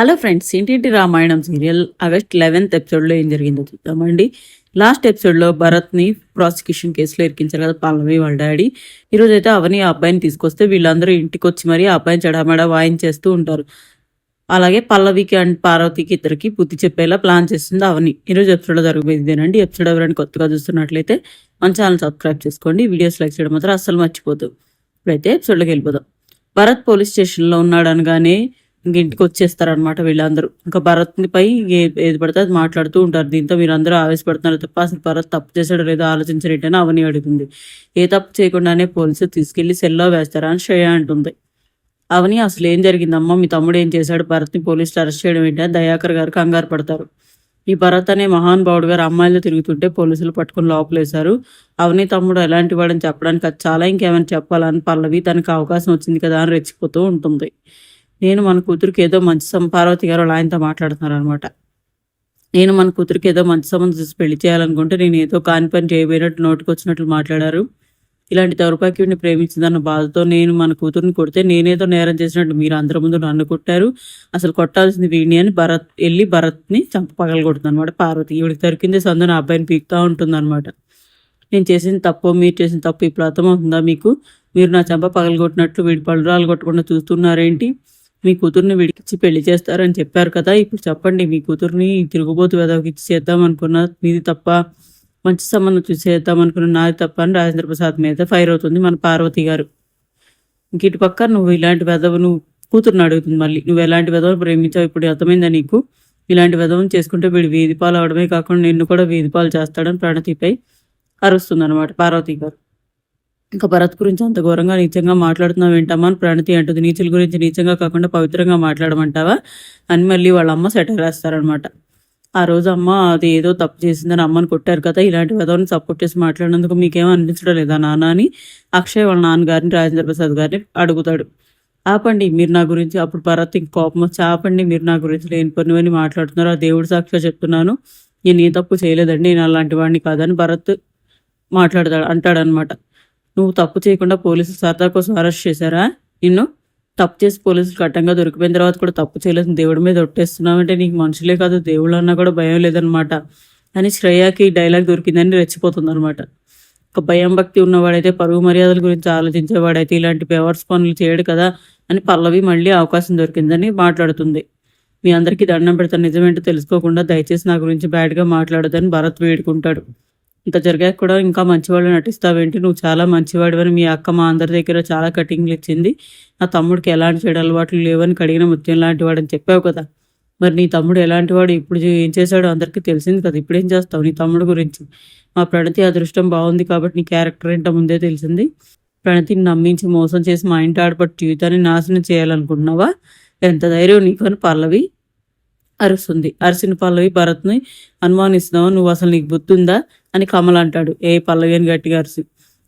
Hello friends ఇంటింటి Ramayanam serial August eleventh ఎపిసోడ్లో ఏం జరిగిందో చూద్దామండి. లాస్ట్ ఎపిసోడ్లో భరత్ని ప్రాసిక్యూషన్ కేసులో ఇరికించారు కదా పల్లవి వాళ్ళ డాడీ. ఈరోజు అయితే అవని ఆ అబ్బాయిని తీసుకొస్తే వీళ్ళందరూ ఇంటికి వచ్చి మరీ ఆ అబ్బాయిని చెడామడా వాయించేస్తూ ఉంటారు. అలాగే పల్లవికి అండ్ పార్వతికి ఇద్దరికి బుద్ధి చెప్పేలా ప్లాన్ చేస్తుంది అవని. ఈరోజు ఎపిసోడ్లో జరగబోయేదేనండి ఎపిసోడ్ ఎవరైనా కొత్తగా చూస్తున్నట్లయితే మన ఛానల్ సబ్స్క్రైబ్ చేసుకోండి. వీడియోస్ లైక్ చేయడం మాత్రం అస్సలు మర్చిపోదు ఇప్పుడైతే ఎపిసోడ్లోకి వెళ్ళిపోదాం. భరత్ పోలీస్ స్టేషన్లో ఉన్నాడు అనగానే ఇంటికి వచ్చేస్తారనమాట వీళ్ళందరూ. ఇంకా భరత్ని పై ఏది పడితే అది మాట్లాడుతూ ఉంటారు. దీంతో మీరందరూ ఆవేశపడుతున్నారు తప్ప అసలు భరత్ తప్పు చేశాడో లేదో ఆలోచించరేంటని అవని అడుగుతుంది. ఏ తప్పు చేయకుండానే పోలీసు తీసుకెళ్ళి సెల్లో వేస్తారా అని శ్రేయ అంటుంది. అవని అసలు ఏం జరిగిందమ్మా? మీ తమ్ముడు ఏం చేశాడు? భరత్ని పోలీసులు అరెస్ట్ చేయడం ఏంటని దయాకర్ గారు కంగారు పడతారు. ఈ భరత్ అనే మహానుభావుడు గారు అమ్మాయిలు తిరుగుతుంటే పోలీసులు పట్టుకుని లోపలేశారు. అవని తమ్ముడు ఎలాంటి వాడని చెప్పడానికి అది చాలా ఇంకేమైనా చెప్పాలని పల్లవి తనకు అవకాశం వచ్చింది కదా అని రెచ్చిపోతూ ఉంటుంది. నేను మన కూతురికి ఏదో మంచి సం పార్వతి గారు వాళ్ళ ఆయనతో మాట్లాడుతున్నారు అనమాట నేను మన కూతురికి ఏదో మంచి సంబంధం చూసి పెళ్ళి చేయాలనుకుంటే నేను ఏదో కాని పని చేయబోయినట్టు నోటికి వచ్చినట్లు మాట్లాడారు. ఇలాంటి దౌర్భాగ్యుడిని ప్రేమించిందన్న బాధతో నేను మన కూతురుని కొడితే నేనేదో నేరం చేసినట్టు మీరు అందరి ముందు నన్ను కొట్టారు. అసలు కొట్టాల్సింది వీడిని అని భరత్ వెళ్ళి భరత్ని చంప పగల కొడుతుంది అనమాట పార్వతి ఈవిడికి దొరికింది సందు నా అబ్బాయిని పీకుతూ ఉంటుంది అనమాట నేను చేసిన తప్పు మీరు చేసిన తప్పు ఇప్పుడు అర్థమవుతుందా మీకు? మీరు నా చంప పగలగొట్టినట్లు వీడి పళ్ళరాలు కొట్టకుండా చూస్తున్నారేంటి? మీ కూతుర్ని విడిచి పెళ్ళి చేస్తారని చెప్పారు కదా. ఇప్పుడు చెప్పండి మీ కూతుర్ని తిరుగుబోతు వెదవికి ఇచ్చి చేద్దాం అనుకున్న మీది తప్ప మంచి సంబంధం చూసి చేద్దాం అనుకున్న నాది తప్ప అని రాజేంద్ర ప్రసాద్ మీద ఫైర్ అవుతుంది మన పార్వతి గారు. ఇంక ఇటు పక్క నువ్వు ఇలాంటి వెదవు నువ్వు కూతుర్ని అడుగుతుంది మళ్ళీ. నువ్వు ఎలాంటి వెదవను ప్రేమించావు? ఇప్పుడు అర్థమైందా నీకు? ఇలాంటి వెదవను చేసుకుంటే వీడు వీధిపాలు అవడమే కాకుండా నిన్ను కూడా వీధిపాలు చేస్తాడని ప్రణతిపై అరుస్తుంది అనమాట పార్వతి గారు. ఇంకా భరత్ గురించి అంత ఘోరంగా నీచంగా మాట్లాడుతున్నావు ఏంటమ్మా అని ప్రణతి అంటుంది. నీచుల గురించి నీచంగా కాకుండా పవిత్రంగా మాట్లాడమంటావా అని మళ్ళీ వాళ్ళ అమ్మ సెటర్ వేస్తారనమాట ఆ రోజు అమ్మ అది ఏదో తప్పు చేసిందని అమ్మని కొట్టారు కదా ఇలాంటి విధవని సపోర్ట్ చేసి మాట్లాడినందుకు మీకేమో అనిపించడం లేదా నాన్న అని అక్షయ్ వాళ్ళ నాన్నగారిని రాజేంద్ర ప్రసాద్ గారిని అడుగుతాడు. ఆపండి మీరు నా గురించి అప్పుడు భరత్ ఇంక కోపం వచ్చి ఆపండి మీరు నా గురించి లేని పనివని మాట్లాడుతున్నారు ఆ దేవుడు సాక్షిగా చెప్తున్నాను. నేను ఏ తప్పు చేయలేదండి నేను అలాంటి వాడిని కాదని భరత్ మాట్లాడతాడు అంటాడనమాట. నువ్వు తప్పు చేయకుండా పోలీసులు సరదా కోసం అరెస్ట్ చేశారా? నిన్ను తప్పు చేసి పోలీసులు కట్టంగా దొరికిపోయిన తర్వాత కూడా తప్పు చేయలేదు దేవుడి మీద ఒట్టేస్తున్నావంటే నీకు మనుషులే కాదు దేవుళ్ళు అన్నా కూడా భయం లేదనమాట అని శ్రేయాకి డైలాగ్ దొరికిందని రెచ్చిపోతుంది అనమాట ఒక భయం భక్తి ఉన్నవాడైతే పరుగు మర్యాదల గురించి ఆలోచించేవాడైతే ఇలాంటి పేవర్స్ పనులు చేయడు కదా అని పల్లవి మళ్ళీ అవకాశం దొరికిందని మాట్లాడుతుంది. మీ అందరికీ దండం పెడతాను. నిజమేంటో తెలుసుకోకుండా దయచేసి నా గురించి బ్యాడ్గా మాట్లాడదని భరత్ వేడుకుంటాడు. ఇంత జరిగాక కూడా ఇంకా మంచివాడు నటిస్తావేంటి? నువ్వు చాలా మంచివాడివని మీ అక్క మా అందరి దగ్గర చాలా కటింగ్లు ఇచ్చింది. నా తమ్ముడికి ఎలాంటి చెడు అలవాట్లు లేవని కడిగిన ముత్యం లాంటి వాడని చెప్పావు కదా. మరి నీ తమ్ముడు ఎలాంటి వాడు? ఇప్పుడు ఏం చేశాడో అందరికీ తెలిసింది కదా. ఇప్పుడు ఏం చేస్తావు నీ తమ్ముడు గురించి? మా ప్రణతి అదృష్టం బాగుంది కాబట్టి నీ క్యారెక్టర్ ఏంటో ముందే తెలిసింది. ప్రణతిని నమ్మించి మోసం చేసి మా ఇంటి ఆడపడి జీవితాన్ని నాశనం చేయాలనుకుంటున్నావా? ఎంత ధైర్యం నీకు అని పల్లవి. అరుస్తుంది. అరిసిన పల్లవి భరత్ని అనుమానిస్తున్నావు? నువ్వు అసలు నీకు బుద్ధి అని కమల్ అంటాడు. ఏ పల్లవి అని గట్టిగా అరిసి.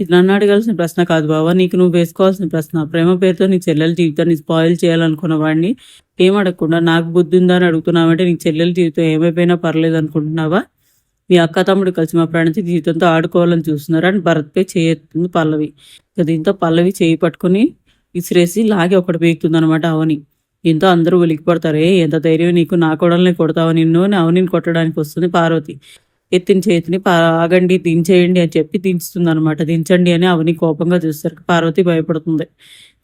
ఇది నన్ను అడగాల్సిన ప్రశ్న కాదు బావా. నీకు నువ్వు వేసుకోవాల్సిన ప్రశ్న. ప్రేమ పేరుతో నీ చెల్లెల జీవితాన్ని స్పాయిల్ చేయాలనుకున్న వాడిని ఏం అడగకుండా నాకు బుద్ధి ఉందా అని అడుగుతున్నావంటే నీ చెల్లెల జీవితం ఏమైపోయినా పర్లేదు అనుకుంటున్నావా? మీ అక్క తమ్ముడు కలిసి మా ప్రణతి జీవితంతో ఆడుకోవాలని చూస్తున్నారు అని భరత్పై చేయెత్తుంది పల్లవి. దీంతో పల్లవి చేయి పట్టుకుని విసిరేసి లాగి ఒకటి పీకుతుంది అనమాట అవని దీంతో అందరూ ఉలికిపడతారే ఎంత ధైర్యం నీకు? నా కొడల్ని కొడతావు నిన్ను? అని అవనిని కొట్టడానికి వస్తుంది పార్వతి. ఎత్తిన చేతిని ఆగండి దించేయండి అని చెప్పి దించుతుంది అనమాట దించండి అని అవని కోపంగా చూస్తారు. పార్వతి భయపడుతుంది.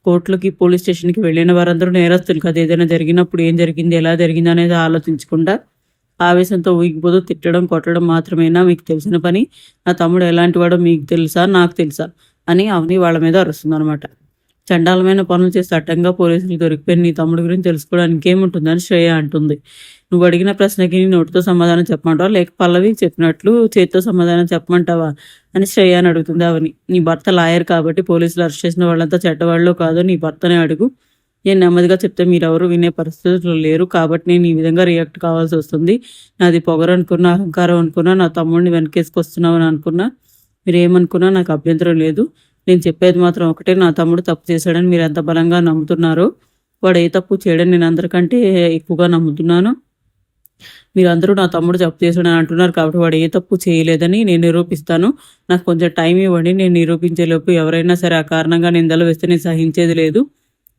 కోర్టులకి పోలీస్ స్టేషన్కి వెళ్ళిన వారందరూ నేరస్తులు కదా. ఏదైనా జరిగినప్పుడు ఏం జరిగింది ఎలా జరిగింది అనేది ఆలోచించకుండా ఆవేశంతో ఊగిపోతూ తిట్టడం కొట్టడం మాత్రమేనా? మీకు తెలిసిన పని. నా తమ్ముడు ఎలాంటి వాడో మీకు తెలుసా? నాకు తెలుసా? అని అవని వాళ్ళ మీద అరుస్తుంది అనమాట చండాలమైన పనులు చేసి అడ్డంగా పోలీసులు దొరికిపోయిన నీ తమ్ముడు గురించి తెలుసుకోవడానికి ఏముంటుందని శ్రేయ అంటుంది. నువ్వు అడిగిన ప్రశ్నకి నీ నోటితో సమాధానం చెప్పమంటావా? లేక పల్లవి చెప్పినట్లు చేతితో సమాధానం చెప్పమంటావా? అని శ్రేయ అని అడుగుతుంది అవని. నీ భర్త లాయర్ కాబట్టి పోలీసులు అరెస్ట్ చేసిన వాళ్ళంతా చెడ్డవాళ్ళు కాదు నీ భర్తనే అడుగు. నేను నెమ్మదిగా చెప్తే మీరెవరు వినే పరిస్థితుల్లో లేరు కాబట్టి నేను ఈ విధంగా రియాక్ట్ కావాల్సి వస్తుంది. నాది పొగరు అనుకున్నా అహంకారం అనుకున్నా నా తమ్ముడిని వెనకేసుకొస్తున్నామని అనుకున్నా మీరేమనుకున్నా నాకు అభ్యంతరం లేదు. నేను చెప్పేది మాత్రం ఒకటే నా తమ్ముడు తప్పు చేశాడని మీరు ఎంత బలంగా నమ్ముతున్నారు వాడు ఏ తప్పు చేయడని నేను అందరికంటే ఎక్కువగా నమ్ముతున్నాను. మీరందరూ నా తమ్ముడు తప్పు చేశాడని అంటున్నారు కాబట్టి వాడు ఏ తప్పు చేయలేదని నేను నిరూపిస్తాను. నాకు కొంచెం టైం ఇవ్వండి నేను నిరూపించేలోపు ఎవరైనా సరే ఆ కారణంగా నిందలు వేస్తే నేను సహించేది లేదు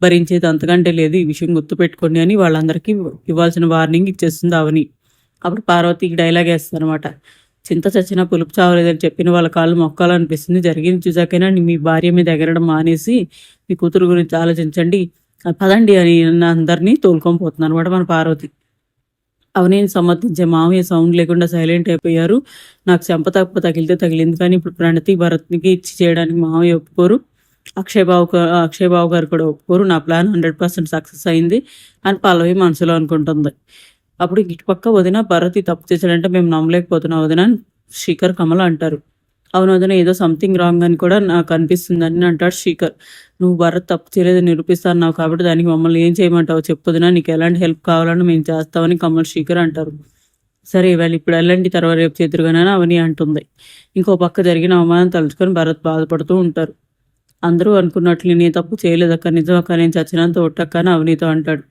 భరించేది అంతకంటే లేదు. ఈ విషయం గుర్తుపెట్టుకోండి అని వాళ్ళందరికీ ఇవ్వాల్సిన వార్నింగ్ ఇచ్చేస్తుంది అవని అప్పుడు పార్వతికి డైలాగ్ వేస్తుంది అనమాట చింత చచ్చిన పులుపు చావలేదని చెప్పిన వాళ్ళ కాళ్ళు మొక్కాలనిపిస్తుంది జరిగింది చూసాకైనా మీ భార్య మీద ఎగరడం మానేసి మీ కూతురు గురించి ఆలోచించండి. పదండి అని అందరినీ తోలుకొని పోతుంది అనమాట మన పార్వతి. అవనేని సమర్థించే మామయ్య సౌండ్ లేకుండా సైలెంట్ అయిపోయారు. నాకు చెంప తప్ప తగిలితే తగిలింది కానీ ఇప్పుడు ప్రణతి భరత్నికి ఇచ్చి చేయడానికి మామయ్య ఒప్పుకోరు. అక్షయ్ బాబు అక్షయ్ బాబు గారు కూడా ఒప్పుకోరు. నా ప్లాన్ హండ్రెడ్ పర్సెంట్ సక్సెస్ అయింది అని పల్లవి మనసులో అనుకుంటుంది. అప్పుడు ఇటుపక్క వదిన భరత్ ఈ తప్పు చేశాడంటే మేము నమ్మలేకపోతున్నాం వదిన శిఖర్ కమల అంటారు. అవును వదిన ఏదో సంథింగ్ రాంగ్ అని కూడా నాకు అనిపిస్తుందని అంటాడు శిఖర్. నువ్వు భరత్ తప్పు చేయలేదు నిరూపిస్తాను నాకు కాబట్టి దానికి మమ్మల్ని ఏం చేయమంటావు చెప్పొదినా నీకు ఎలాంటి హెల్ప్ కావాలని మేము చేస్తామని కమల్ శిఖర్ అంటారు. సరే ఇవాళ ఇప్పుడు వెళ్ళండి తర్వాత రేపు చేతురుగానే అవని అంటుంది. ఇంకో పక్క జరిగిన అవమానం తలుచుకొని భరత్ బాధపడుతూ ఉంటారు. అందరూ అనుకున్నట్లు నేను తప్పు చేయలేదక్క నిజం అక్క నేను చచ్చినంత ఒట్టక్క అని అవనీతో అంటాడు.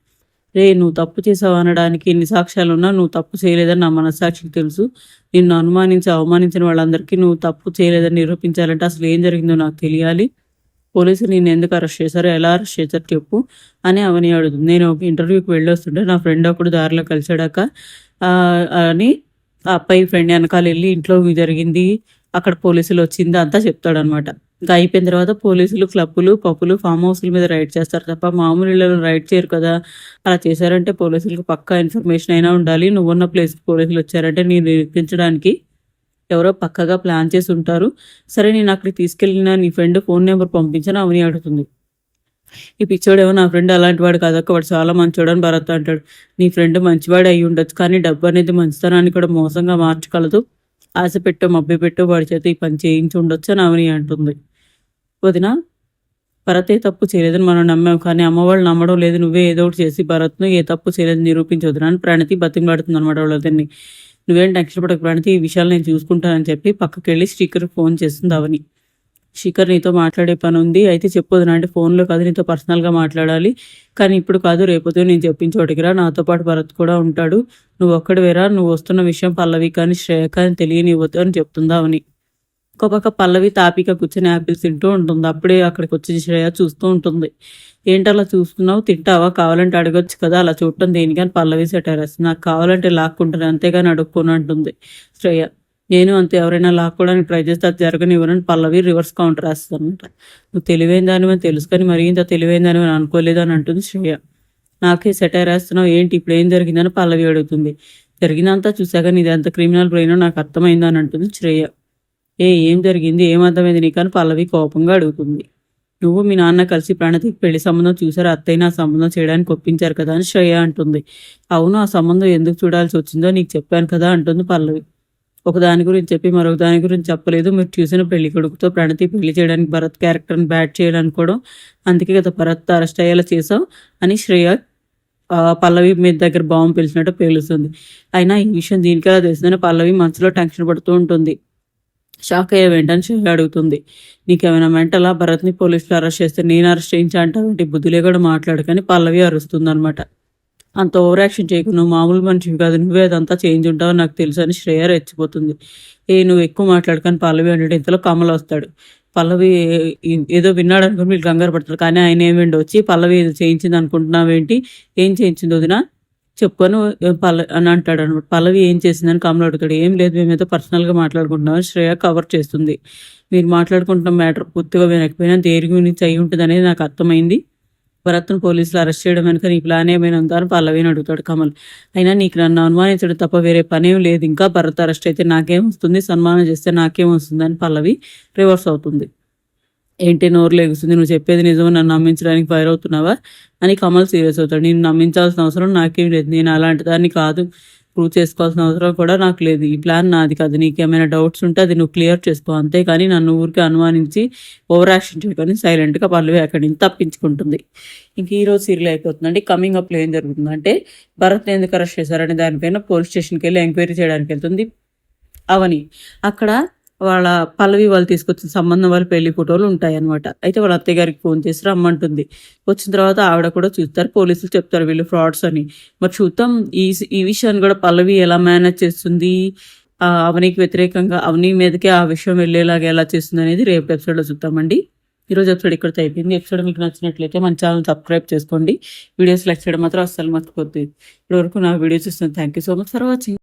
రే నువ్వు తప్పు చేసావు అనడానికి ఎన్ని సాక్ష్యాలు ఉన్నా నువ్వు తప్పు చేయలేదని నా మనస్సాక్షికి తెలుసు. నిన్ను అనుమానించి అవమానించిన వాళ్ళందరికీ నువ్వు తప్పు చేయలేదని నిరూపించాలంటే అసలు ఏం జరిగిందో నాకు తెలియాలి. పోలీసులు నేను ఎందుకు అరెస్ట్ చేశారో ఎలా అరెస్ట్ చేశారు చెప్పు అని అవని అడుగుతుంది. నేను ఒక ఇంటర్వ్యూకి వెళ్ళొస్తుంటే నా ఫ్రెండ్ ఒకడు దారిలో కలిసాడాక అని ఆ అబ్బాయి ఫ్రెండ్ వెనకాల వెళ్ళి ఇంట్లో జరిగింది అక్కడ పోలీసులు వచ్చింది అంతా చెప్తాడనమాట. ఇంకా అయిపోయిన తర్వాత పోలీసులు క్లబ్బులు పప్పులు ఫామ్ హౌస్ల మీద రైడ్ చేస్తారు తప్ప మామూలు ఇళ్ళలో రైడ్ చేయరు కదా. అలా చేశారంటే పోలీసులకు పక్కా ఇన్ఫర్మేషన్ అయినా ఉండాలి. నువ్వున్న ప్లేస్కి పోలీసులు వచ్చారంటే నేను నిరూపించడానికి ఎవరో పక్కగా ప్లాన్ చేసి ఉంటారు. సరే నేను అక్కడికి తీసుకెళ్ళిన నీ ఫ్రెండ్ ఫోన్ నెంబర్ పంపించని అవని అడుగుతుంది. ఈ పిచ్చోడేమో నా ఫ్రెండ్ అలాంటి వాడు కాదక్క వాడు చాలా మంచివాడు అని భరత్ అంటాడు. నీ ఫ్రెండ్ మంచివాడు అయి ఉండొచ్చు కానీ డబ్బు అనేది మంచితనాన్ని కూడా మోసంగా మార్చగలదు. ఆశ పెట్టు మబ్బి పెట్టు వాడి చేత ఈ పని చేయించి ఉండొచ్చు అని అవని అంటుంది. వదిన భరతే తప్పు చేయలేదని మనం నమ్మాం కానీ అమ్మవాళ్ళు నమ్మడం లేదు. నువ్వే ఏదో ఒకటి చేసి భరత్ను ఏ తప్పు చేయలేదని నిరూపించవద్దున అని ప్రణతి బతిమలాడుతుంది అనమాట వాళ్ళని నువ్వేం టెన్షన్ పడక ప్రణతి ఈ విషయాలు నేను చూసుకుంటానని చెప్పి పక్కకి వెళ్ళి స్టిక్కర్ ఫోన్ చేస్తుంది అవని శిఖర్ నీతో మాట్లాడే పని ఉంది. అయితే చెప్పొద్దు అంటే ఫోన్లో కాదు నీతో పర్సనల్గా మాట్లాడాలి. కానీ ఇప్పుడు కాదు రేపొద్దు నేను చెప్పించి చోటికి రా. నాతో పాటు భరత్ కూడా ఉంటాడు. నువ్వు ఒక్కడు వేరా నువ్వు వస్తున్న విషయం పల్లవి కానీ శ్రేయ కానీ తెలియనివ్వద్దు అని చెప్తుందా అవని ఇంకో పక్క పల్లవి తాపిక కూర్చొని యాపిల్స్ తింటూ ఉంటుంది. అప్పుడే అక్కడికి వచ్చి శ్రేయ చూస్తూ ఉంటుంది. ఏంటి అలా చూస్తున్నావు? తింటావా? కావాలంటే అడగొచ్చు కదా. అలా చూడటం దేనికని పల్లవి సెటరస్. నాకు కావాలంటే లాక్కుంటాను. అంతేగాని అడుక్కోను అంటుంది శ్రేయ. నేను అంతే. ఎవరైనా లాక్కోవడానికి ట్రై చేస్తే అది జరగనివ్వరని పల్లవి రివర్స్ కౌంటర్ వేస్తానంట నువ్వు తెలివైన దానివని తెలుసుకొని మరి ఇంత తెలివైన దానివని అనుకోలేదు అని అంటుంది శ్రేయ. నాకే సెటైర్ వేస్తున్నావు. ఏంటి? ఇప్పుడు ఏం జరిగిందని పల్లవి అడుగుతుంది. జరిగిందంతా చూశాక నీది ఎంత క్రిమినల్ బ్రెయినో నాకు అర్థమైందని అంటుంది శ్రేయ. ఏ ఏం జరిగింది? ఏం నీకు అని పల్లవి కోపంగా అడుగుతుంది. నువ్వు మీ నాన్న కలిసి ప్రణతికి పెళ్ళి సంబంధం చూసారు? అత్తయ్య ఆ సంబంధం చేయడానికి ఒప్పించారు కదా అని శ్రేయ అంటుంది. అవును ఆ సంబంధం ఎందుకు చూడాల్సి వచ్చిందో నీకు చెప్పాను కదా అంటుంది పల్లవి. ఒక దాని గురించి చెప్పి మరొక దాని గురించి చెప్పలేదు. మీరు చూసిన పెళ్ళి కొడుకుతో ప్రణతి పెళ్ళి చేయడానికి భరత్ క్యారెక్టర్ని బ్యాట్ చేయాలనుకోవడం అందుకే కదా భరత్ అరెస్ట్ అయ్యేలా చేసావు అని శ్రేయ పల్లవి మీ దగ్గర బాంబు పిలిచినట్టు పేలుస్తుంది. అయినా ఈ విషయం దీనికెలా తెలిసిందని పల్లవి మనసులో టెన్షన్ పడుతూ ఉంటుంది. షాక్ అయ్యే వెంటనే శ్రేయ అడుగుతుంది నీకేమైనా మెంటలా? భరత్ని పోలీసులు అరెస్ట్ చేస్తే నేను అరెస్ట్ చేయించా అంటావంటే బుద్ధులే కూడా మాట్లాడుకని పల్లవి అరుస్తుంది అనమాట అంత ఓవర్ యాక్షన్ చేయకు నువ్వు మామూలు మనిషివి కాదు నువ్వే అదంతా చేంజ్ ఉంటావు నాకు తెలుసు అని శ్రేయ రెచ్చిపోతుంది. ఏ నువ్వు ఎక్కువ మాట్లాడుకుని పల్లవి అంటే ఇంతలో కమల వస్తాడు. పల్లవి ఏదో విన్నాడు అనుకుని వీళ్ళు కంగారు పడతారు. కానీ ఆయన ఏమేంటి వచ్చి పల్లవి ఏదో చేయించింది అనుకుంటున్నావేంటి? ఏం చేయించింది వదినా? చెప్పుకొని పల్ల అని అంటాడు అనమాట పల్లవి ఏం చేసిందని కమల అడుగుతాడు. ఏం లేదు మేమైతే పర్సనల్గా మాట్లాడుకుంటున్నాం శ్రేయ కవర్ చేస్తుంది. మీరు మాట్లాడుకుంటున్న మ్యాటర్ పూర్తిగా వినకపోయినా దేని గురించి అయి ఉంటుంది అనేది నాకు అర్థమైంది. భరత్ను పోలీసులు అరెస్ట్ చేయడం వెనుక నీ ప్లాన్ ఏమైనా ఉందా అని పల్లవిని అడుగుతాడు కమల్. అయినా నీకు నన్ను అనుమానించడం తప్ప వేరే పనేం లేదు. ఇంకా భరత్ అరెస్ట్ అయితే నాకేం వస్తుంది? సన్మానం చేస్తే నాకేం వస్తుంది? అని పల్లవి రివర్స్ అవుతుంది. ఏంటి నోరు లేగుస్తుంది? నువ్వు చెప్పేది నిజం నన్ను నమ్మించడానికి ఫైర్ అవుతున్నావా? అని కమల్ సీరియస్ అవుతాడు. నేను నమ్మించాల్సిన అవసరం నాకేం లేదు. నేను అలాంటి దాన్ని కాదు. ప్రూవ్ చేసుకోవాల్సిన అవసరం కూడా నాకు లేదు. ఈ ప్లాన్ నాది కాదు. నీకేమైనా డౌట్స్ ఉంటే అది నువ్వు క్లియర్ చేసుకో. అంతేకాని నన్ను ఊరికి అనుమానించి ఓవర్ యాక్షన్ చేయకొని సైలెంట్గా పల్లవి అక్కడి నుంచి తప్పించుకుంటుంది. ఇంక ఈరోజు రోజు సీరియల్ అయిపోతుందండి. కమింగ్ అప్లో ఏం జరుగుతుందంటే భరత్ ఎందుకు అరెస్ట్ చేశారనే దానిపైన పోలీస్ స్టేషన్కి వెళ్ళి ఎంక్వైరీ చేయడానికి వెళ్తుంది అవని. అక్కడ వాళ్ళ పల్లవి వాళ్ళు తీసుకొచ్చిన సంబంధం వాళ్ళ పెళ్ళి ఫోటోలు ఉంటాయి అనమాట అయితే వాళ్ళ అత్తయ్య గారికి ఫోన్ చేసి రమ్మంటుంది. వచ్చిన తర్వాత ఆవిడ కూడా చూస్తారు పోలీసులు చెప్తారు వీళ్ళు ఫ్రాడ్స్ అని. మరి చూద్దాం ఈ ఈ విషయాన్ని కూడా పల్లవి ఎలా మేనేజ్ చేస్తుంది? అవనికి వ్యతిరేకంగా అవని మీదకే ఆ విషయం వెళ్ళేలాగా ఎలా చేస్తుంది అనేది రేపు ఎపిసోడ్లో చూద్దామండి. ఈరోజు ఎపిసోడ్ ఇక్కడితో అయిపోయింది. ఎపిసోడ్ మీకు నచ్చినట్లయితే మన ఛానల్ సబ్స్క్రైబ్ చేసుకోండి. వీడియోస్ లైక్ చేయడం మాత్రం అస్సలు మర్చిపోద్ది. ఇప్పటివరకు నా వీడియోస్ ఇస్తుంది thank you so much for watching